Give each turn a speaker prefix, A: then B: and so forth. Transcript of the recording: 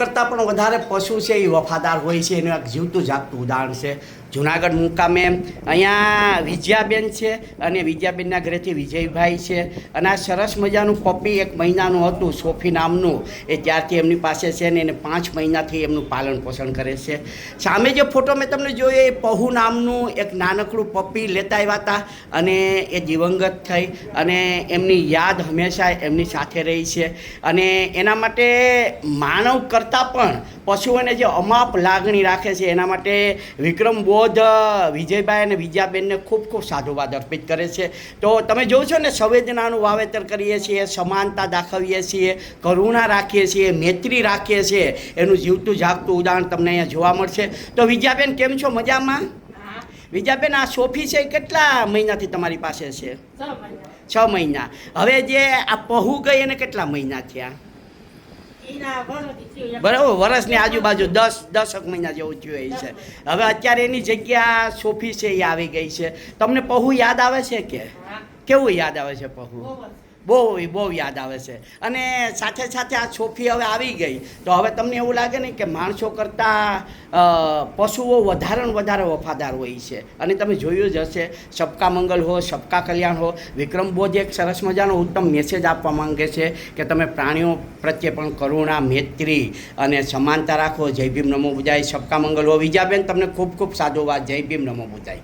A: કરતાં પણ વધારે પશુ છે એ વફાદાર હોય છે, એનું એક જીવતું જાગતું ઉદાહરણ છે. જુનાગઢ મુકામે અહીંયા વિજયાબેન છે અને વિજયાબેનના ઘરેથી વિજયભાઈ છે. અને આ સરસ મજાનું પપ્પી એક મહિનાનું હતું, સોફી નામનું. એ ત્યારથી એમની પાસે છે ને એને પાંચ મહિનાથી એમનું પાલન પોષણ કરે છે. સામે જે ફોટો મેં તમને જોયો, એ પહુ નામનું એક નાનકડું પપ્પી લેતા આવ્યા હતા અને એ દિવંગત થઈ. અને એમની યાદ હંમેશા એમની સાથે રહી છે. અને એના માટે માનવ કરતાં પણ પશુઓને જે અમાપ લાગણી રાખે છે એના માટે વિક્રમ બોધ વિજયભાઈ અને વિજયાબેનને ખૂબ ખૂબ સાધુવાદ અર્પિત કરે છે. તો તમે જોવો છો ને સંવેદનાનું વાવેતર કરીએ છીએ સમાનતા દાખવીએ છીએ કરુણા રાખીએ છીએ મૈત્રી રાખીએ છીએ એનું જીવતું જાગતું ઉદાહરણ તમને અહીંયા જોવા મળશે. તો વિજયાબેન કેમ છો મજામાં? વિજયાબેન આ સોફી છે કેટલા મહિનાથી તમારી પાસે છે? છ મહિના. હવે જે આ પહુ ગઈ એને કેટલા મહિના થયા? બરાબર વર્ષની આજુબાજુ દસ દસક મહિના જેવું થયું છે. હવે અત્યારે એની જગ્યા સોફી છે એ આવી ગઈ છે. તમને પહુ યાદ આવે છે કે? કેવું યાદ આવે છે પહુ? બહુ બહુ યાદ આવે છે. અને સાથે સાથે આ છોફી હવે આવી ગઈ. તો હવે તમને એવું લાગે ને કે માણસો કરતાં પશુઓ વધારે વધારે વફાદાર હોય છે. અને તમે જોયું જ હશે, સબકા મંગલ હો, સબકા કલ્યાણ હો. વિક્રમ બોધ એક સરસ મજાનો ઉત્તમ મેસેજ આપવા માંગે છે કે તમે પ્રાણીઓ પ્રત્યે પણ કરુણા, મૈત્રી અને સમાનતા રાખો. જય ભીમ નમો બુજાય સબકા મંગલ હો. વિજાબેન તમને ખૂબ ખૂબ સાધુવાદ. જય ભીમ નમો બુજાય